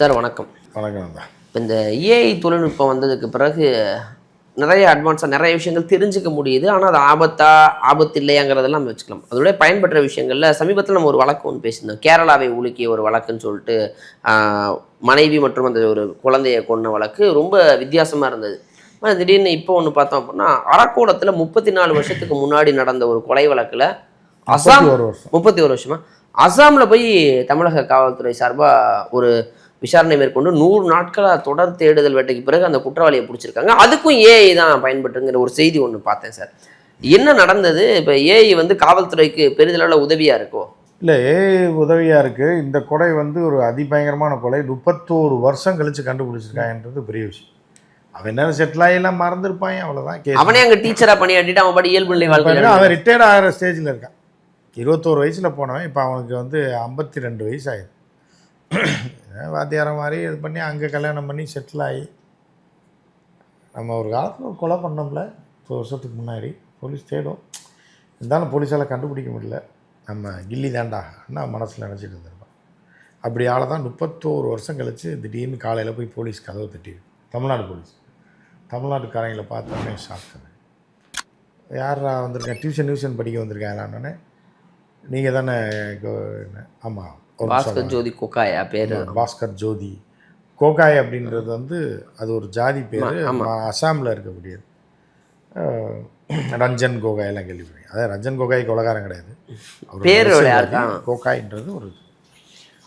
Sir வணக்கம். வணக்கம். இப்போ இந்த ஏஐ தொழில்நுட்பம் வந்ததுக்கு பிறகு நிறைய அட்வான்ஸாக நிறைய விஷயங்கள் தெரிஞ்சுக்க முடியுது. ஆனால் அது ஆபத்தா ஆபத்து இல்லையாங்கிறதெல்லாம் நம்ம வச்சுக்கலாம். அதோட பயன்பெற்ற விஷயங்களில் சமீபத்தில் நம்ம ஒரு வழக்கு ஒன்று பேசியிருந்தோம். கேரளாவை உலுக்கிய ஒரு வழக்குன்னு சொல்லிட்டு மனைவி மற்றும் அந்த ஒரு குழந்தைய கொன்ன வழக்கு ரொம்ப வித்தியாசமாக இருந்தது. திடீர்னு இப்போ ஒன்று பார்த்தோம் அப்படின்னா அரக்கோணத்தில் முப்பத்தி நாலு வருஷத்துக்கு முன்னாடி நடந்த ஒரு கொலை வழக்கில் அசாம் முப்பத்தி ஒரு வருஷமா? அசாமில் போய் தமிழக காவல்துறை சார்பாக ஒரு விசாரணை மேற்கொண்டு நூறு நாட்களா தொடர் தேடுதல் வேட்டைக்கு பிறகு அந்த குற்றவாளியை பிடிச்சிருக்காங்க. அதுக்கும் ஏஐ தான் பயன்பட்டுங்கிற ஒரு செய்தி ஒன்று பார்த்தேன் சார். என்ன நடந்தது? இப்போ ஏஐ வந்து காவல்துறைக்கு பெரிதளவில் உதவியா இருக்கோ? இல்லை ஏ உதவியாக இருக்குது இந்த கொலை வந்து ஒரு அதிபயங்கரமான கொலை. முப்பத்தோரு வருஷம் கழித்து கண்டுபிடிச்சிருக்காங்கன்றது பெரிய விஷயம். அவன் என்ன செட்டில் ஆகிலாம் மறந்துருப்பான் அவ்வளோதான் அவனே அங்கே டீச்சரா பணியாற்றிட்டு அவன் பாடி இயல்பு நிலை வாழ்க்கை அவன் ரிட்டையர்ட் ஆகிற ஸ்டேஜில் இருக்கான். இருபத்தோரு வயசில் போனவன். இப்போ அவனுக்கு வந்து ஐம்பத்தி ரெண்டு வயசு ஆயிடுது. வாத்தியாரம் மாதிரி இது பண்ணி அங்கே கல்யாணம் பண்ணி செட்டில் ஆகி நம்ம ஒரு காலத்தில் ஒரு கொலை பண்ணோம்ல ஒரு வருஷத்துக்கு முன்னாடி போலீஸ் தேடும். இருந்தாலும் போலீஸால் கண்டுபிடிக்க முடியல. நம்ம கில்லி தாண்டா மனசில் நினச்சிட்டு இருந்திருப்பேன் அப்படி ஆளை தான் முப்பத்தோரு வருஷம் கழித்து திடீர்னு காலையில் போய் போலீஸ் கதவை தட்டிடு தமிழ்நாடு போலீஸ். தமிழ்நாட்டுக்காரங்களை பார்த்தோன்னே ஷாக் யாரா வந்திருக்கேன்? டியூஷன் டியூஷன் படிக்க வந்திருக்கேன் நானே நீங்கள் தானே ஆமாம் பாஸ்கர் ஜோதி கொக்காயா பேரு. பாஸ்கர் ஜோதி. கோகாய் அப்படின்றது வந்து அது ஒரு ஜாதி பேர். அசாமில் இருக்கக்கூடியது. ரஞ்சன் கோகாய் எல்லாம் கேள்விப்பட்டேன் அதாவது ரஞ்சன் கோகாய் கொலகாரம் கிடையாது. தான்? கோகாய்ன்றது ஒரு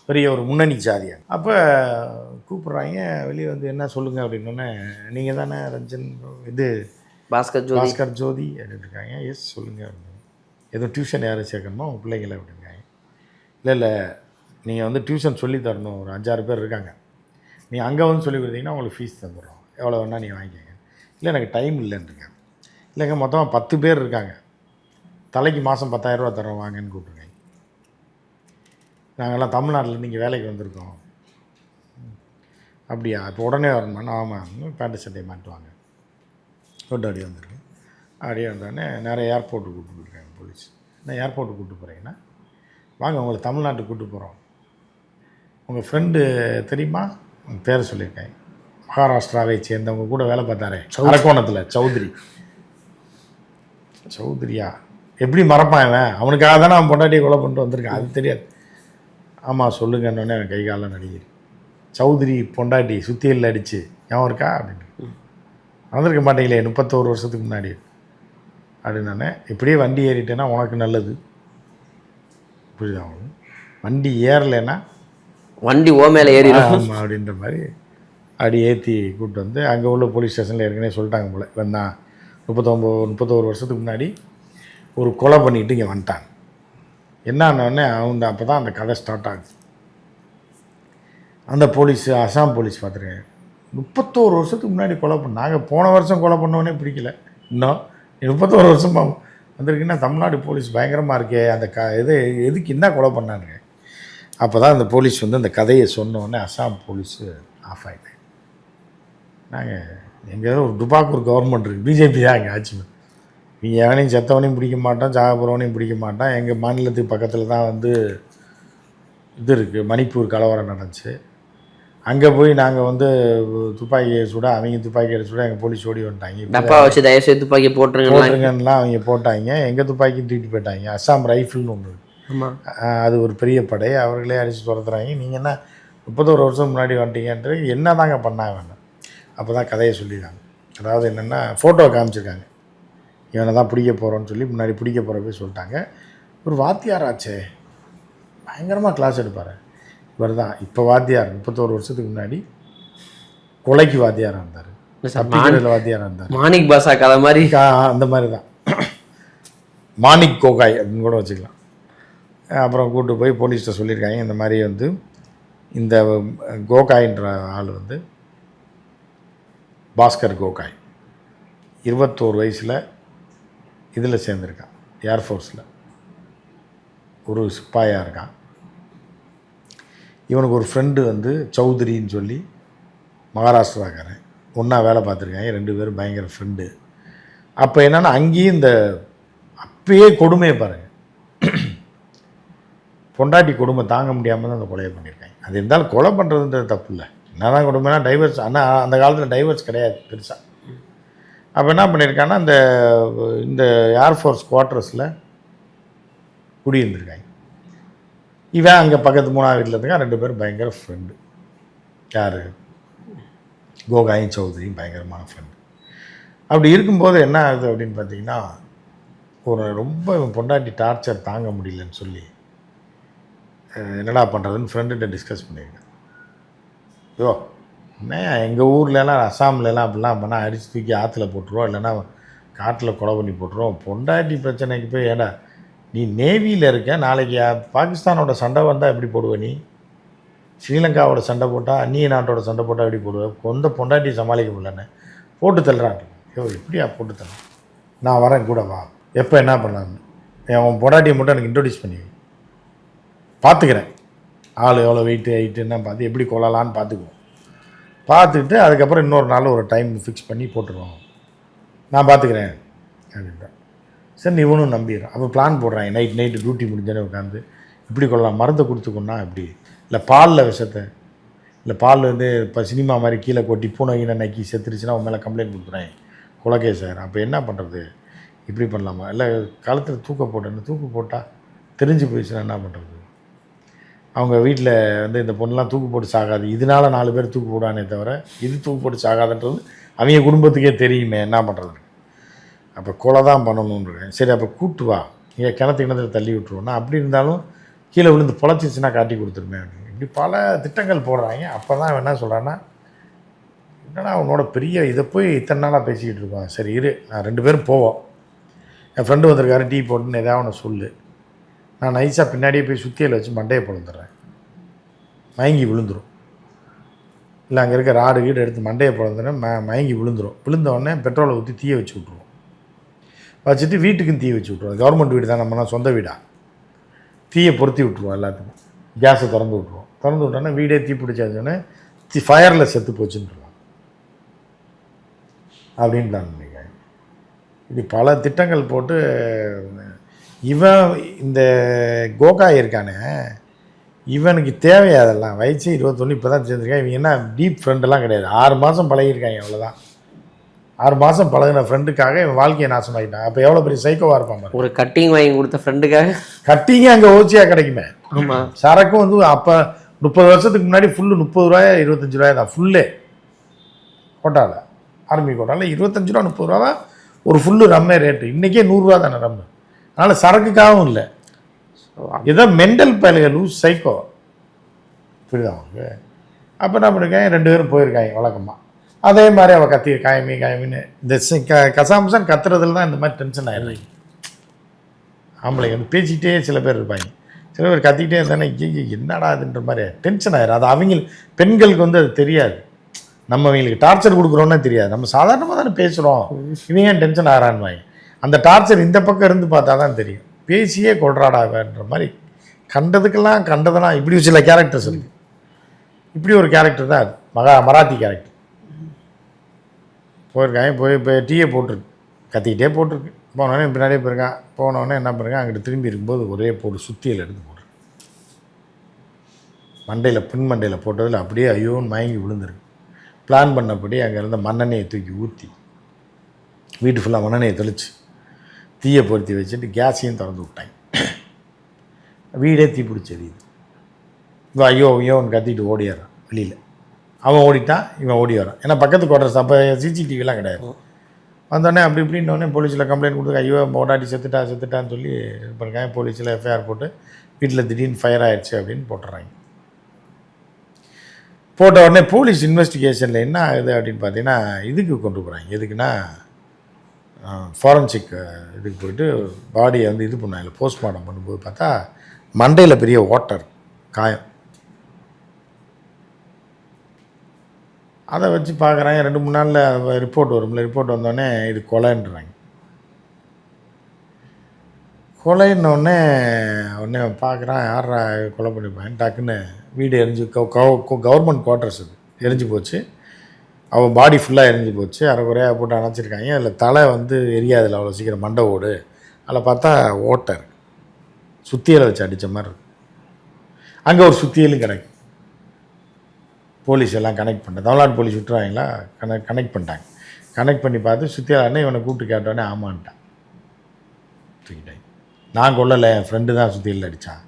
பெரிய ஒரு முன்னணி ஜாதியா அப்போ கூப்பிட்றாங்க வெளியே வந்து என்ன சொல்லுங்க அப்படின்னோடனே நீங்கள் தானே ரஞ்சன் இது பாஸ்கர் ஜோதி. பாஸ்கர் ஜோதி அப்படின்னு இருக்காங்க எஸ் சொல்லுங்கள் அப்படின்னு எதுவும் டியூஷன் யாரும் சேர்க்கணுமா? பிள்ளைங்கள அப்படிங்காங்க இல்லை இல்லை நீங்கள் வந்து டியூஷன் சொல்லி தரணும். ஒரு அஞ்சாறு பேர் இருக்காங்க. நீங்கள் அங்கே வந்து சொல்லி கொடுத்தீங்கன்னா உங்களுக்கு ஃபீஸ் தந்துடுறோம் எவ்வளோ வேணால் நீங்கள் வாங்கிக்கோங்க. இல்லை எனக்கு டைம் இல்லைன்றீங்க. இல்லைங்க மொத்தமாக பத்து பேர் இருக்காங்க. தலைக்கு மாதம் பத்தாயிரரூவா தரோம் வாங்கன்னு கூப்பிட்டுருங்க. நாங்கள்லாம் தமிழ்நாட்டில் நீங்கள் வேலைக்கு வந்திருக்கோம். அப்படியா? இப்போ உடனே வரணுமா ஆமாம் பேண்ட் சட்டையை மாட்டுவாங்க கொண்டாடி வந்திருக்கேன் அப்படியே வந்தோடனே நிறைய ஏர்போர்ட்டுக்கு கூப்பிட்டு போயிருக்காங்க போலீஸ் என்ன ஏர்போர்ட்டுக்கு கூப்பிட்டு போகிறீங்கன்னா வாங்க உங்களை தமிழ்நாட்டுக்கு கூப்பிட்டு போகிறோம் உங்கள் ஃப்ரெண்டு தெரியுமா? பேரை சொல்லியிருக்கேன். மகாராஷ்டிராவை சேர்ந்தவங்க கூட வேலை பார்த்தாரே. அரக்கோணத்தில் சௌத்ரி. சௌத்ரியா? எப்படி மறப்பான் இவன்? அவனுக்காக தானே அவன் பொண்டாட்டியை கொலை பண்ணிட்டு வந்திருக்கான். அது தெரியாது. ஆமாம் சொல்லுங்கன்னொடனே அவன் கை காலில் நடிகர் சௌத்ரி பொண்டாட்டி சுத்தியலில் அடிச்சு ஞாபகம் இருக்கா? அப்படின்னு. வந்திருக்க மாட்டீங்களே முப்பத்தோரு வருஷத்துக்கு முன்னாடி. அப்படின்னானே இப்படியே வண்டி ஏறிட்டேன்னா உனக்கு நல்லது. புரியுதா அவனுக்கு வண்டி ஏறலைன்னா வண்டி ஓ மேலே ஏறிடும். அப்படின்ற மாதிரி அப்படி ஏற்றி கூப்பிட்டு வந்து அங்கே உள்ள போலீஸ் ஸ்டேஷனில் ஏற்கனவே சொல்லிட்டாங்க போல இவன் முப்பத்தொம்போது முப்பத்தோரு வருஷத்துக்கு முன்னாடி ஒரு கொலை பண்ணிட்டு இங்கே வந்துட்டாங்க என்னன்னொடனே அவங்க அப்போ தான் அந்த கதை ஸ்டார்ட் ஆகுது. அந்த போலீஸ் அசாம் போலீஸ் பார்த்துருக்கேன் முப்பத்தோரு வருஷத்துக்கு முன்னாடி கொலை பண்ண நாங்கள் போன வருஷம் கொலை பண்ணவொடனே பிடிக்கல. இன்னும் முப்பத்தோரு வருஷம் வந்திருக்குன்னா தமிழ்நாடு போலீஸ் பயங்கரமாக இருக்கே அந்த க இது எதுக்கு என்ன கொலை பண்ணானுங்க? அப்போ தான் அந்த போலீஸ் வந்து அந்த கதையை சொன்னோடனே அசாம் போலீஸு ஆஃப் ஆகிட்டேன் நாங்கள் எங்கேயாவது ஒரு துபாக்கூர் கவர்மெண்ட் இருக்குது பிஜேபி தான் எங்கள் ஆட்சி நீங்கள் எவனையும் செத்தவனையும் பிடிக்க மாட்டோம் சாக போகிறவனையும் பிடிக்க மாட்டோம். எங்கள் மாநிலத்துக்கு பக்கத்தில் தான் வந்து இது இருக்குது மணிப்பூர் கலவரம் நடந்துச்சு. அங்கே போய் நாங்கள் வந்து துப்பாக்கியை சுட அவங்க துப்பாக்கியை சுட எங்கள் போலீஸ் ஓடி வந்துட்டாங்க. டப்பா வச்சு துப்பாக்கி போட்டுருங்க போட்டுருங்கன்னுலாம் அவங்க போட்டாங்க. எங்கள் துப்பாக்கி தூக்கிட்டு போயிட்டாங்க. அஸ்ஸாம் ரைஃபிள்னு ஒன்று அது ஒரு பெரிய படை. அவர்களே அடித்து துரத்துறாங்க. நீங்கள் என்ன முப்பத்தோரு வருஷம் முன்னாடி வந்துட்டீங்கன்றது என்ன தாங்க பண்ணாங்க வேண்டாம் அப்போ தான் கதையை சொல்லிடுறாங்க. அதாவது என்னென்னா ஃபோட்டோ காமிச்சிருக்காங்க. இவனை தான் பிடிக்க போகிறோன்னு சொல்லி முன்னாடி பிடிக்க போகிறப்ப சொல்லிட்டாங்க. ஒரு வாத்தியார் ஆச்சே. பயங்கரமாக கிளாஸ் எடுப்பார். இவர் தான். இப்போ வாத்தியார் முப்பத்தோரு வருஷத்துக்கு முன்னாடி கொலைக்கு வாத்தியாராக இருந்தார். வாத்தியாராக இருந்தார். மாணிக் பாஷா கதை மாதிரி. அந்த மாதிரி தான். மாணிக் கோகாய் அப்படின்னு கூட வச்சுக்கலாம். அப்புறம் கூட்டு போய் போலீஸ்கிட்ட சொல்லியிருக்காங்க. இந்த மாதிரி வந்து இந்த கோகாயின்ற ஆள் வந்து பாஸ்கர் கோகாய். இருபத்தோரு வயசில் இதில் சேர்ந்துருக்கான். ஏர்ஃபோர்ஸில் ஒரு சிப்பாயாக இருக்கான். இவனுக்கு ஒரு ஃப்ரெண்டு வந்து சௌத்ரின்னு சொல்லி மகாராஷ்டிராக்காரன். ஒன்றா வேலை பார்த்துருக்காங்க. ரெண்டு பேரும் பயங்கர ஃப்ரெண்டு அப்போ என்னென்னா அங்கேயும் இந்த அப்பயே கொடுமையை பாருங்கள் பொண்டாட்டி குடும்பம் தாங்க முடியாமல் தான் அந்த கொலையை பண்ணியிருக்காங்க. அது இருந்தாலும் கொலை பண்ணுறதுன்றது தப்பு இல்லை என்னதான் குடும்பம்னா டைவர்ஸ் ஆனால் அந்த காலத்தில் டைவர்ஸ் கிடையாது பெருசாக அப்போ என்ன பண்ணியிருக்காங்கன்னா இந்த இந்த ஏர்ஃபோர்ஸ் குவார்ட்டர்ஸில் குடியிருந்திருக்காங்க. இவன் அங்கே பக்கத்து மூணாவது வீட்டில் இருக்கான் ரெண்டு பேரும் பயங்கர ஃப்ரெண்டு யார்? கோகாயும் சௌத்ரியும் பயங்கரமான ஃப்ரெண்டு அப்படி இருக்கும்போது என்ன ஆகுது அப்படின்னு பார்த்தீங்கன்னா ஒரு ரொம்ப பொண்டாட்டி டார்ச்சர் தாங்க முடியலன்னு சொல்லி என்னடா பண்ணுறதுன்னு ஃப்ரெண்டுகிட்ட டிஸ்கஸ் பண்ணியிருக்கேன் ஐயோ என்ன எங்கள் ஊர்லலாம் அசாம்லலாம் அப்படிலாம் பண்ணால் அடித்து தூக்கி ஆற்றுல போட்டுருவோம் இல்லைன்னா காட்டில் கொலை பண்ணி போட்டுருவோம். பொண்டாட்டி பிரச்சனைக்கு போய் ஏடா நீ நேவியில் இருக்க நாளைக்கு பாகிஸ்தானோட சண்டை வந்தால் எப்படி போடுவ நீ? ஸ்ரீலங்காவோட சண்டை போட்டால் அந்நிய நாட்டோட சண்டை போட்டால் எப்படி போடுவேன் கொந்த பொண்டாட்டி சமாளிக்க முடியலன்னு போட்டு தள்ளுறான். ஐயோ எப்படியா போட்டு தரேன் நான் வரேன் கூட வா. எப்போ என்ன பண்ணலான்னு என் பொண்டாட்டியை மட்டும் எனக்கு இன்ட்ரடியூஸ் பண்ணி பார்த்துக்கிறேன். ஆள் எவ்வளோ வெயிட்டு ஹைட்டு என்ன பார்த்து எப்படி கொள்ளலான்னு பார்த்துக்குவோம். பார்த்துட்டு அதுக்கப்புறம் இன்னொரு நாள் ஒரு டைம் ஃபிக்ஸ் பண்ணி போட்டுருவோம். நான் பார்த்துக்கிறேன் அப்படின்றான். சரி இவனும் நம்பிடுறான். அப்போ பிளான் போடுறான். நைட் நைட்டு டியூட்டி முடிஞ்சோடனே உட்காந்து இப்படி கொள்ளலாம் மருந்தை கொடுத்துக்கோன்னா இப்படி இல்லை பாலில் விஷத்தை. இல்லை பால் வந்து இப்போ சினிமா மாதிரி கீழே கொட்டி பூனை கீழே நக்கி செத்துருச்சுன்னா உன் மேலே கம்ப்ளைண்ட் கொடுக்குறேன் குலகே சார். அப்போ என்ன பண்ணுறது? இப்படி பண்ணலாமா? இல்லை கழுத்தில் தூக்க போட்டேன்னு தூக்கு போட்டால் தெரிஞ்சு போயிடுச்சுன்னா என்ன பண்ணுறது? அவங்க வீட்டில் வந்து இந்த பொண்ணெலாம் தூக்கு போட்டு சாகாது. இதனால நாலு பேர் தூக்கு போடானே தவிர இது தூக்கு போட்டு சாகாதுன்றது அவங்க குடும்பத்துக்கே தெரியுமே என்ன பண்ணுறது அப்போ கொலை தான் பண்ணணுன்றேன் சரி அப்போ கூட்டு வா. இங்கே கிணத்து கிணத்துல தள்ளி விட்ருவோம் அப்படி இருந்தாலும் கீழே விழுந்து பொழைச்சிச்சுன்னா காட்டி கொடுத்துருமே அப்படின்னு. இப்படி பல திட்டங்கள் போடுறாங்க. அப்போ தான் அவன் என்ன சொல்கிறான்னா என்னடா அவனோட பெரிய இதை போய் இத்தனை நாளாக பேசிக்கிட்டு இருக்கான் சரி இரு. நான் ரெண்டு பேரும் போவோம். என் ஃப்ரெண்டு வந்திருக்காரு டீ போட்டுன்னு எதாவது ஒன்று சொல்லு. நான் நைஸாக பின்னாடியே போய் சுத்தியில் வச்சு மண்டையை பொழந்துடுறேன் மயங்கி விழுந்துடும் இல்லை அங்கே இருக்க ராடு கீடு எடுத்து மண்டையை பொழந்துறேன் ம மயங்கி விழுந்துரும். விழுந்தவொடனே பெட்ரோலை ஊற்றி தீயை வச்சு விட்ருவோம் வச்சுட்டு வீட்டுக்கும் தீ வச்சு விட்ருவோம் கவர்மெண்ட் வீடு தான் நம்மலாம் சொந்த வீடா? தீயை பொருத்தி விட்ருவோம் எல்லாத்துக்கும். கேஸை திறந்து விட்ருவோம் திறந்து விட்டோன்னே வீடே தீ பிடிச்சாச்சுன்னே தி ஃபயரில் செத்து போச்சுன்றலாம் அப்படின்னு நான் நினைக்கிறேன் இப்படி பல திட்டங்கள் போட்டு இவன் இந்த கோகாய் இருக்கானே இவனுக்கு தேவை அதெல்லாம்? வயசு இருபத்தொன்று இப்போ தான் சேர்ந்துருக்கான் இவன் என்ன டீப் ஃப்ரெண்டெல்லாம் கிடையாது. ஆறு மாதம் பழகிருக்காங்க அவ்வளோதான் ஆறு மாதம் பழகின ஃப்ரெண்டுக்காக இவன் வாழ்க்கையை நாசமாக்கிட்டான். அப்போ எவ்வளோ பெரிய சைக்கோவாக இருப்பான். ஒரு கட்டிங் வாங்கி கொடுத்த ஃப்ரெண்டுக்காக கட்டிங்க அங்கே ஓச்சியாக கிடைக்குமே. சரக்கும் வந்து அப்போ முப்பது வருஷத்துக்கு முன்னாடி ஃபுல்லு முப்பது ரூபாயா இருபத்தஞ்சு ரூபாயா தான். ஃபுல்லே கோட்டாவில் ஆர்மி கோட்டாவில் இருபத்தஞ்சு ரூபா முப்பது ரூபா தான் ஒரு ஃபுல்லு ரம்மே ரேட்டு இன்றைக்கே நூறுரூவா தானே ரம்மு அதனால் சரக்குக்காகவும் இல்லை. ஏதோ மெண்டல் பயலுக லூஸ் சைக்கோ புரியுதா அவனுக்கு அப்போ என்ன பண்ணிருக்காங்க? ரெண்டு பேரும் போயிருக்காங்க வழக்கமாக அதே மாதிரி அவள் கத்தி காயமி காயமின்னு. இந்த க கசாமுசான் கத்துறதுல தான் இந்த மாதிரி டென்ஷன் ஆயிடுறாங்க ஆம்பளைங்க வந்து பேசிக்கிட்டே சில பேர் இருப்பாங்க. சில பேர் கத்திக்கிட்டே இருந்தானே ஐயோ என்னடா அதுன்ற மாதிரி டென்ஷன் ஆயிரும். அது அவங்க பெண்களுக்கு வந்து அது தெரியாது. நம்ம அவங்களுக்கு டார்ச்சர் கொடுக்குறோன்னே தெரியாது. நம்ம சாதாரணமாக தானே பேசுகிறோம் இவங்க டென்ஷன் ஆகிறான்னு அந்த டார்ச்சர் இந்த பக்கம் இருந்து பார்த்தா தான் தெரியும். பேசியே கொள்றாடாவேன்ற மாதிரி. கண்டதுக்கெல்லாம் கண்டதெல்லாம் இப்படி சில கேரக்டர்ஸ் இருக்கு. இப்படி ஒரு கேரக்டர் தான் அது. மகா மராத்தி கேரக்டர் போயிருக்காங்க போய் இப்போ டீயை போட்டிருக்கு. கத்திக்கிட்டே போட்டிருக்கு. போனோடனே பின்னாடியே போயிருக்கான் போனோடனே என்ன பண்ணுறாங்க அங்கிட்டு திரும்பி இருக்கும்போது ஒரே போடு சுத்தியில் எடுத்து போடுறேன் மண்டையில் பின் மண்டையில் போட்டதில் அப்படியே ஐயோன்னு மயங்கி விழுந்துருக்கு. பிளான் பண்ணபடி அங்கே இருந்த மண்ணெண்ணெயை தூக்கி ஊற்றி வீட்டு ஃபுல்லாக மண்ணெண்ணெயை தெளித்து தீயை பொருத்தி வச்சுட்டு கேஸையும் திறந்து விட்டாங்க. வீடே தீ பிடிச்சது இவன் ஐயோ ஐயோன்னு கத்திட்டு ஓடிடுறான் வெளியில். அவன் ஓடிட்டான் இவன் ஓடி வரான். ஏன்னா பக்கத்து குவார்டர்ஸ் அப்போ சிசிடிவிலாம் கிடையாது. வந்தோடனே அப்படி இப்படின்னோடனே போலீஸில் கம்ப்ளைண்ட் கொடுத்து ஐயோ போடாட்டி செத்துட்டா செத்துட்டான்னு சொல்லி பண்ணிருக்காங்க போலீஸில் எஃப்ஐஆர் போட்டு வீட்டில் திடீர்னு ஃபயர் ஆகிடுச்சு அப்படின்னு போட்டுறாங்க. போட்ட உடனே போலீஸ் இன்வெஸ்டிகேஷனில் என்ன ஆகுது அப்படின்னு பார்த்தீங்கன்னா இதுக்கு கொண்டு போகிறாங்க எதுக்குன்னா ஃபாரன்சிக் இதுக்கு போயிட்டு பாடியை வந்து இது பண்ணாங்க போஸ்ட்மார்ட்டம் பண்ணும்போது பார்த்தா மண்டையில் பெரிய ஓட்டர் காயம். அதை வச்சு பார்க்குறாங்க. ரெண்டு மூணு நாளில் ரிப்போர்ட் வரும்ல ரிப்போர்ட் வந்தோடனே இது கொலைன்றாங்க. கொலைன்னொடனே உடனே பார்க்குறான் யாரா கொலை பண்ணிப்பாங்க டக்குன்னு வீடு எரிஞ்சு கவர்மெண்ட் குவார்ட்டர்ஸ் இது எரிஞ்சு போச்சு. அவள் பாடி ஃபுல்லாக எரிஞ்சு போச்சு. அரைக்குறையாக போட்டு அணைச்சிருக்காங்க. அதில் தலை வந்து எரியாதில்ல அவ்வளோ சீக்கிரம். மண்டை ஓடு. அதில் பார்த்தா ஓட்டை இருக்குது சுத்தியலை வச்சு அடித்த மாதிரி இருக்கு. அங்கே ஒரு சுத்தியலும் கிடைக்கும். போலீஸ் எல்லாம் கனெக்ட் பண்ணிட்டேன் தமிழ்நாடு போலீஸ் விட்டுருவாங்களா? கனெக்ட் கனெக்ட் பண்ணிட்டாங்க. கனெக்ட் பண்ணி பார்த்து சுத்தியலானே இவனை கூப்பிட்டு கேட்டோடனே ஆமான்ட்டான். தூக்கிட்டாங்க. நான் கொல்லலை. என் ஃப்ரெண்டு தான் சுத்தியில் அடித்தான்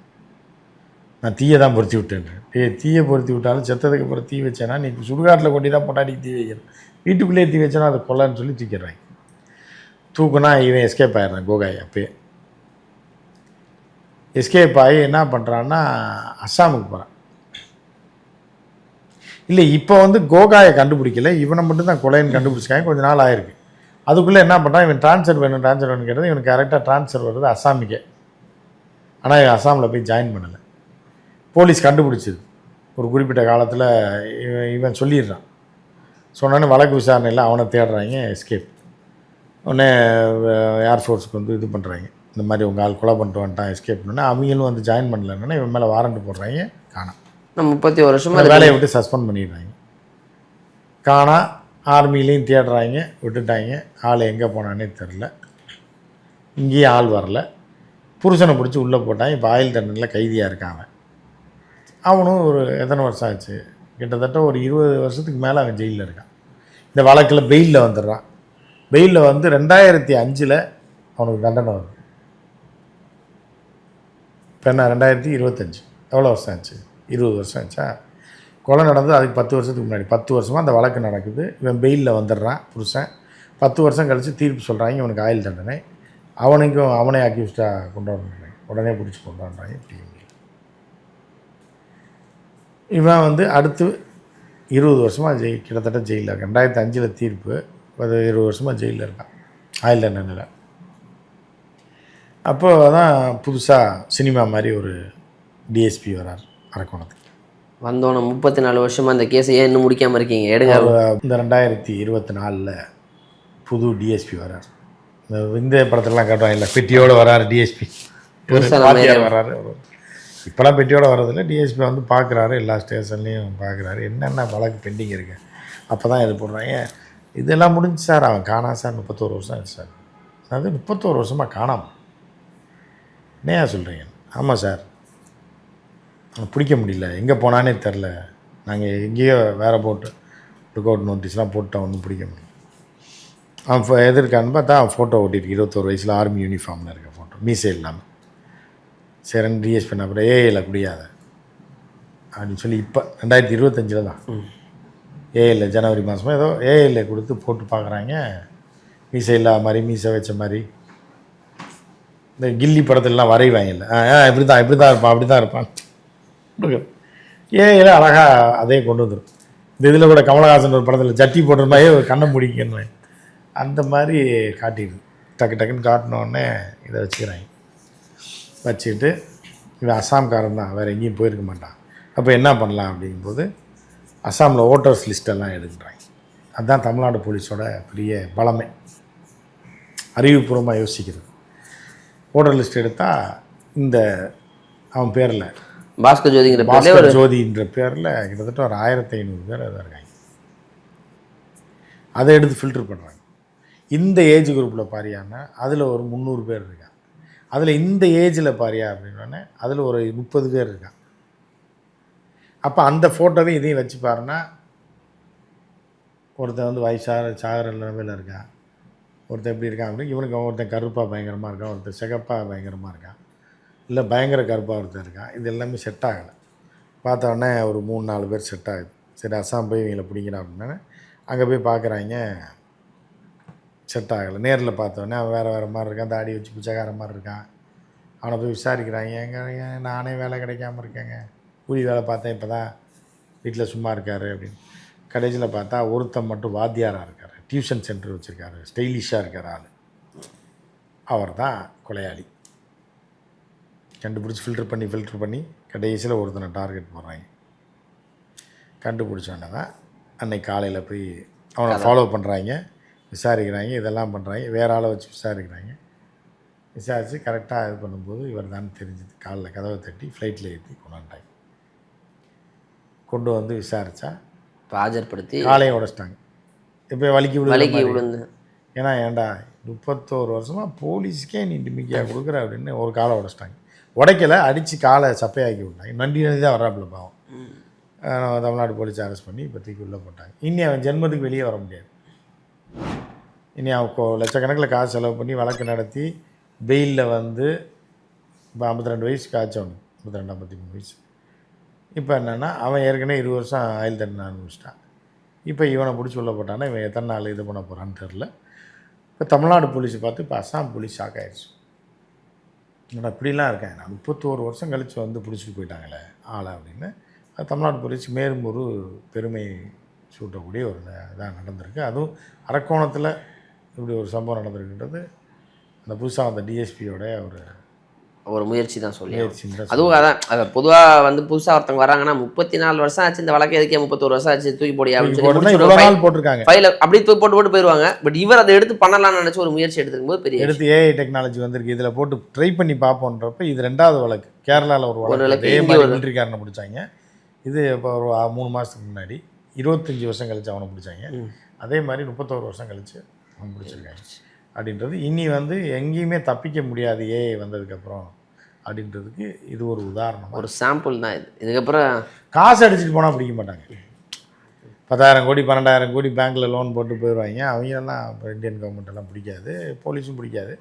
நான் தீயை தான் பொருத்தி விட்டேன் ஏ தீயை பொருத்தி விட்டாலும் செத்ததுக்கு அப்புறம் தீ வச்சேன்னா நீ சுடுகாட்டில் கொண்டு தான் பொண்டாட்டிக்கு தீ வைக்கணும் வீட்டுக்குள்ளேயே தீ வச்சேன்னா அதை கொல்லன்னு சொல்லி தூக்கிடுறாங்க. தூக்குனா இவன் எஸ்கேப் ஆயிடுறான் கோகாய் அப்பயே. எஸ்கேப் ஆகி என்ன பண்ணுறான்னா அஸ்ஸாமுக்கு போகிறான் இல்லை இப்போ வந்து கோகாயை கண்டுபிடிக்கல இவனை மட்டும் தான் கொலைன்னு கண்டுபிடிச்சிக்காங்க கொஞ்ச நாள் ஆயிருக்கு. அதுக்குள்ளே என்ன பண்ணுறான் இவன் ட்ரான்ஸ்ஃபர் வேணும் ட்ரான்ஸ்ஃபர் வேணும் கேட்டது இவனுக்கு கரெக்டாக ட்ரான்ஸ்ஃபர் வருது அஸ்ஸாமுக்கே. ஆனால் இவன் அஸ்ஸாமில் போய் ஜாயின் பண்ணலை. போலீஸ் கண்டுபிடிச்சிது. ஒரு குறிப்பிட்ட காலத்தில் இவன் இவன் சொல்லிடுறான். சொன்னோன்னே வழக்கு விசாரணையில் அவனை தேடுறாங்க எஸ்கேப் உடனே ஏர்ஃபோர்ஸுக்கு வந்து இது பண்ணுறாங்க இந்த மாதிரி உங்கள் ஆள் கொலை பண்ணிட்டு வந்துட்டான் எஸ்கேப் பண்ணோன்னே அவங்களும் வந்து ஜாயின் பண்ணலன்னா இவன் மேலே வாரண்ட் போடுறாங்க காணாம் நம்ம முப்பத்தி ஒரு வருஷமா அந்த வேலையை விட்டு சஸ்பெண்ட் பண்ணிடுறாங்க. காணா ஆர்மிலையும் தேடுறாங்க விட்டுட்டாங்க. ஆள் எங்கே போனானே தெரில இங்கேயும் ஆள் வரல. புருஷனை பிடிச்சி உள்ளே போட்டான் இப்போ ஆயில் தண்டனையில் கைதியாக இருக்கான் அவன். அவனும் ஒரு எத்தனை வருஷம் ஆச்சு? கிட்டத்தட்ட ஒரு இருபது வருஷத்துக்கு மேலே அவன் ஜெயிலில் இருக்கான். இந்த வழக்கில் பெயிலில் வந்துடுறான். பெயிலில் வந்து ரெண்டாயிரத்தி அஞ்சில் அவனுக்கு தண்டனை வருது. இப்போ என்ன ரெண்டாயிரத்தி இருபத்தஞ்சி. எவ்வளோ வருஷம் ஆச்சு? இருபது வருஷம் ஆச்சா? கொலை நடந்தது அதுக்கு பத்து வருஷத்துக்கு முன்னாடி. பத்து வருஷமாக அந்த வழக்கு நடக்குது. இவன் பெயிலில் வந்துடுறான் புருஷன். பத்து வருஷம் கழித்து தீர்ப்பு சொல்கிறாங்க இவனுக்கு ஆயுள் தண்டனை. அவனுக்கும் அவனே அக்யூஸ்டாக கொண்டு வந்துடுறாங்க உடனே பிடிச்சி கொண்டு வந்துடுறாங்க இவன் வந்து அடுத்து இருபது வருஷமாக ஜெயில் கிட்டத்தட்ட ஜெயிலில் இருக்கான். ரெண்டாயிரத்தி அஞ்சில் தீர்ப்பு அது இருபது வருஷமாக ஜெயிலில் இருக்கான். ஆயுள் தண்டனையில் அப்போ தான் புதுசாக சினிமா மாதிரி ஒரு டிஎஸ்பி வரார் அரக்கோணத்துக்கு. வந்தோன்னே முப்பத்தி நாலு வருஷமா அந்த கேஸை ஏன் இன்னும் முடிக்காம இருக்கீங்க? எடுங்க. இந்த ரெண்டாயிரத்தி இருபத்தி நாலில் புது டிஎஸ்பி வரார். இந்த இந்த படத்துலலாம் காட்டுவாங்க இல்லை பெட்டியோடு வராரு டிஎஸ்பி வராரு. இப்போலாம் பெட்டியோட வரதில்ல டிஎஸ்பி வந்து பார்க்குறாரு எல்லா ஸ்டேஷன்லேயும் பார்க்குறாரு. என்னென்ன வழக்கு பெண்டிங் இருக்கு? அப்போ தான் இது போடுறாங்க. இதெல்லாம் முடிஞ்சு சார் அவன் காணா சார் முப்பத்தோரு வருஷம் ஆச்சு சார். அது முப்பத்தோரு வருஷமாக காணாம. என்னையா சொல்கிறீங்க ஆமாம் சார். அவன் பிடிக்க முடியல. எங்கே போனானே தெரில நாங்கள் எங்கேயோ வேறு போட்டு லுக் அவுட் நோட்டீஸ்லாம் போட்டு ஒன்றும் பிடிக்க முடியல. அவன் ஃபோ- எதிர்க்கான்னு பார்த்தா அவன் ஃபோட்டோ ஓட்டிட்டு இருபத்தோரு வயசில் ஆர்மி யூனிஃபார்மில் இருக்க ஃபோட்டோ மீசை இல்லாமல் சரின்னு டிஎஸ் பண்ண அப்புறம் ஏஐயில் குடியாத. அப்படின்னு சொல்லி இப்போ ரெண்டாயிரத்தி இருபத்தஞ்சில் தான். ஏஐயில் ஜனவரி மாதமோ ஏதோ ஏஐயில் கொடுத்து போட்டு பார்க்குறாங்க மீசை இல்லாத மாதிரி மீசை வச்ச மாதிரி. இந்த கில்லி படத்துலலாம் வரைவாங்கல்ல ஆ ஆ, இப்படி தான் இப்படி தான் இருப்பான். அப்படி தான் இருப்பான் ஏஐயில் அழகாக அதே கொண்டு வந்துடும் இந்த இதில் கூட கமலஹாசன் ஒரு படத்தில் ஜட்டி போடுற மாதிரியே ஒரு கண்ணை முடிக்கன்னு அந்த மாதிரி காட்டிடுது. டக்கு டக்குன்னு காட்டின உடனே இதை வச்சுக்கிறாங்க. வச்சுக்கிட்டு இவன் அஸ்ஸாம்காரன் தான் வேறு எங்கேயும் போயிருக்க மாட்டான். அப்போ என்ன பண்ணலாம் அப்படிங்கும்போது அஸ்ஸாமில் ஓட்டர்ஸ் லிஸ்டெல்லாம் எடுக்கிறாங்க. அதுதான் தமிழ்நாடு போலீஸோட பெரிய பலமே. அறிவுபூர்வமாக யோசிக்கிறது. ஓட்டர் லிஸ்ட் எடுத்தால் இந்த அவன் பேரில் பாஸ்கர் ஜோதிங்கிற பாஸ்கர் ஜோதின்ற பேரில் கிட்டத்தட்ட ஒரு ஆயிரத்தி ஐநூறு பேர் இதாக இருக்காங்க. அதை எடுத்து ஃபில்டர் பண்ணுறாங்க இந்த ஏஜ் குரூப்பில் பாரியான்னா அதில் ஒரு முந்நூறு பேர் இருக்காங்க. அதில் இந்த ஏஜில் பாரியா அப்படின்னோடனே அதில் ஒரு முப்பது பேர் இருக்காங்க. அப்போ அந்த ஃபோட்டோவையும் இதையும் வச்சு பாருன்னா ஒருத்தன் வந்து வயசாக சாகிற நிலைமையில் இருக்கான் ஒருத்தன் எப்படி இருக்கான் அப்படின்னு இவனுக்கு ஒருத்தன் கருப்பாக பயங்கரமாக இருக்கான் ஒருத்தன் சிகப்பாக பயங்கரமாக இருக்கான் இல்லை பயங்கர கருப்பாக ஒருத்தன் இருக்கான் இது எல்லாமே செட் ஆகலை. பார்த்த உடனே ஒரு மூணு நாலு பேர் செட் ஆகுது. சரி அசாம் போய் இவங்களை பிடிக்கிறான் அப்படின்னா அங்கே போய் பார்க்குறாங்க செட் ஆகலை. நேரில் பார்த்தோன்னே அவன் வேறு வேறு மாதிரி இருக்கான். தாடி வச்சு பிச்சைக்கார மாதிரி இருக்கான். அவனை போய் விசாரிக்கிறாங்க எங்க நானே வேலை கிடைக்காம இருக்கேங்க? கூலி வேலை பார்த்தேன் இப்போ தான் வீட்டில் சும்மா இருக்காரு அப்படின்னு. கடைசியில் பார்த்தா ஒருத்தன் மட்டும் வாத்தியாராக இருக்கார். டியூஷன் சென்டர் வச்சுருக்காரு. ஸ்டைலிஷாக இருக்கார் ஆள். அவர் தான் கொலையாளி. கண்டுபிடிச்சி ஃபில்டர் பண்ணி ஃபில்டர் பண்ணி கடைசியில் ஒருத்தனை டார்கெட் போடுறாங்க. கண்டுபிடிச்சோன்னே தான் அன்னைக்கு காலையில் போய் அவனை ஃபாலோ பண்ணுறாங்க விசாரிக்கிறாங்க இதெல்லாம் பண்ணுறாங்க வேற ஆளை வச்சு விசாரிக்கிறாங்க. விசாரித்து கரெக்டாக இது பண்ணும்போது இவர் தான் தெரிஞ்சது. காலைல கதவை தட்டி ஃப்ளைட்டில் ஏற்றி கொண்டாண்டாங்க கொண்டு வந்து விசாரித்தா இப்ப ஆஜர்படுத்தி காலையை உடச்சிட்டாங்க. இப்போ வலிக்கு வலைக்கு விழுந்து. ஏன்னா ஏன்டா முப்பத்தோரு வருஷமாக போலீஸ்க்கே நீ டிமிக்கியாக கொடுக்குற அப்படின்னு ஒரு காலை உடச்சிட்டாங்க. உடைக்கலை அடித்து காலை சப்பையாக்கி விட்டாங்க. நண்டி நண்டி தான் வர்றாப்புல பாவம். தமிழ்நாடு போலீஸ் அரெஸ்ட் பண்ணி இப்போதைக்கு உள்ளே போட்டாங்க. இனி அவன் ஜென்மத்துக்கு வெளியே வர முடியாது. இனி அவன் லட்சக்கணக்கில் காசு செலவு பண்ணி வழக்கு நடத்தி பெயிலில் வந்து இப்போ ஐம்பத்தி ரெண்டு வயசு ஆச்சு ஐம்பத்தி ரெண்டு ஐம்பத்தி மூணு வயசு. இப்போ என்னென்னா அவன் ஏற்கனவே இருபது வருஷம் ஆயுள் தண்டனை அனுபவிச்சிட்டான் இப்போ இவனை பிடிச்சி உள்ள போட்டான்னா இவன் எத்தனை நாள் இது பண்ண போகிறான்னு தெரில. இப்போ தமிழ்நாடு போலீஸை பார்த்து இப்போ அசாம் போலீஸ் ஷாக் ஆயிடுச்சு. நான் இப்படிலாம் இருக்கேன். நான் முப்பத்தோரு வருஷம் கழித்து வந்து பிடிச்சிட்டு போயிட்டாங்களே ஆளை அப்படின்னு. அது தமிழ்நாடு போலீஸ் மேலும் ஒரு பெருமை சூட்டக்கூடிய ஒரு இதாக நடந்திருக்கு. அதுவும் அரக்கோணத்தில் இப்படி ஒரு சம்பவம் நடந்திருக்குன்றது. அந்த புதுசாக வந்த டிஎஸ்பியோட ஒரு ஒரு முயற்சி தான் சொல்லி அதுவும் அதான் அது பொதுவாக வந்து புதுசாக ஒருத்தவங்க வராங்கன்னா முப்பத்தி நாலு வருஷம் ஆச்சு இந்த வழக்கு எதுக்கே முப்பத்தொரு வருஷம் ஆச்சு தூக்கி போடி அப்படின்னு போட்டிருக்காங்க. ஃபைல அப்படியே தூக்கி போட்டு போட்டு போயிடுவாங்க. பட் இவர் அதை எடுத்து பண்ணலாம்னு நினைச்ச ஒரு முயற்சி எடுத்துக்கும் போது பெரிய எடுத்து ஏஐ டெக்னாலஜி வந்திருக்கு. இதில் போட்டு ட்ரை பண்ணி பார்ப்போன்றப்ப இது ரெண்டாவது வழக்கு. கேரளாவில் ஒரு வழக்கு. இங்க மாதிரி பிடிச்சாங்க. இது இப்போ ஒரு மூணு மாதத்துக்கு முன்னாடி. இருபத்தஞ்சி வருஷம் கழிச்சு அவனை பிடிச்சாங்க. அதே மாதிரி முப்பத்தோரு வருஷம் கழிச்சு அவன் பிடிச்சிருக்காங்க. அப்படின்றது இனி வந்து எங்கேயுமே தப்பிக்க முடியாது ஏஐ வந்ததுக்கப்புறம் அப்படின்றதுக்கு இது ஒரு உதாரணம் ஒரு சாம்பிள் தான் இது. இதுக்கப்புறம் காசு அடிச்சுட்டு போனால் பிடிக்க மாட்டாங்க. பத்தாயிரம் கோடி பன்னெண்டாயிரம் கோடி பேங்க்கில் லோன் போட்டு போயிடுவாங்க அவங்கெல்லாம் இப்போ இந்தியன் கவர்மெண்ட் எல்லாம் பிடிக்காது போலீஸும் பிடிக்காது.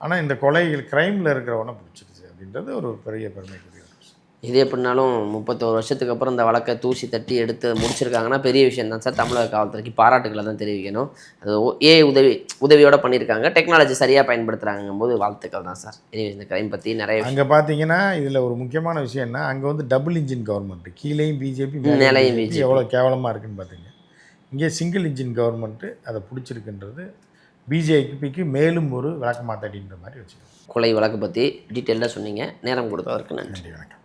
ஆனால் இந்த கொலைகள் க்ரைமில் இருக்கிறவனை பிடிச்சிருச்சு அப்படின்றது ஒரு பெரிய விஷயம் இது எப்படினாலும் முப்பத்தோரு வருஷத்துக்கு அப்புறம் இந்த வழக்கை தூசி தட்டி எடுத்து முடிச்சிருக்காங்கன்னா பெரிய விஷயம் தான் சார். தமிழக காவல்துறைக்கு பாராட்டுகளை தான் தெரிவிக்கணும். அது ஏ உதவி உதவியோட பண்ணியிருக்காங்க. டெக்னாலஜி சரியாக பயன்படுத்துகிறாங்கும் போது வாழ்த்துக்கள் தான் சார். எனவே இந்த கிரைம் பற்றி நிறைய அங்கே பார்த்தீங்கன்னா இதில் ஒரு முக்கியமான விஷயம் என்ன? அங்கே வந்து டபுள் இன்ஜின் கவர்மெண்ட் கீழேயும் பிஜேபி மேலேயும் BJP. எவ்வளோ கேவலமாக இருக்குன்னு பார்த்தீங்க இங்கே சிங்கிள் இன்ஜின் கவர்மெண்ட்டு அதை பிடிச்சிருக்குன்றது பிஜேபிக்கு மேலும் ஒரு விளக்கமாத்தடின்ற மாதிரி வச்சுக்கோங்க. கொலை வழக்கு பற்றி டீட்டெயிலாக சொன்னீங்க. நேரம் கொடுத்ததற்கு நன்றி வணக்கம்.